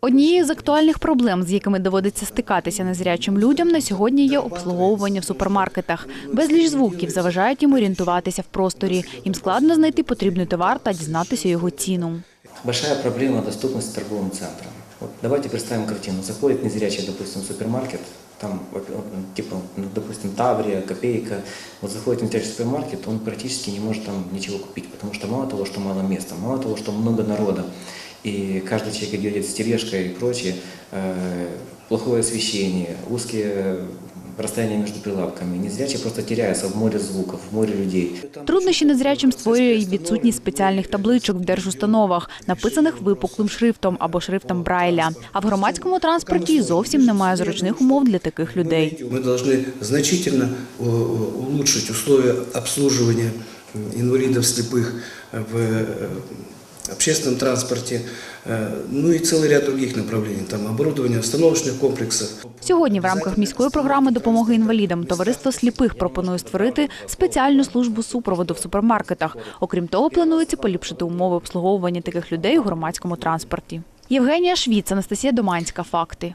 Однією з актуальних проблем, з якими доводиться стикатися незрячим людям, на сьогодні є обслуговування в супермаркетах. Безліч звуків заважають їм орієнтуватися в просторі. Їм складно знайти потрібний товар та дізнатися його ціну. Большая проблема доступности торговым центрам. Вот давайте представим картину. Заходит незрячий, допустим, супермаркет, там, типа, допустим, Таврия, Копейка. Вот заходит незрячий супермаркет, он практически не может там ничего купить, потому что мало того, что мало места, мало того, что много народа, и каждый человек идет с тележкой и прочее, э, плохое освещение, узкие расстояния между прилавками. Незрячий просто теряется в море звуков, в море людей. Труднощі незрячим створює і відсутність спеціальних табличок в держустановах, написаних випуклим шрифтом або шрифтом Брайля. А в громадському транспорті й зовсім немає зручних умов для таких людей. Мы должны значительно э, улучшить условия обслуживания м, инвалидов слепых в э, общественном транспорте, э, ну и целый ряд других направлений, там оборудование установочных комплексов. Сьогодні в рамках міської програми допомоги інвалідам товариство сліпих пропонує створити спеціальну службу супроводу в супермаркетах. Окрім того, планується поліпшити умови обслуговування таких людей у громадському транспорті. Євгенія Швіц, Анастасія Доманська. Факти.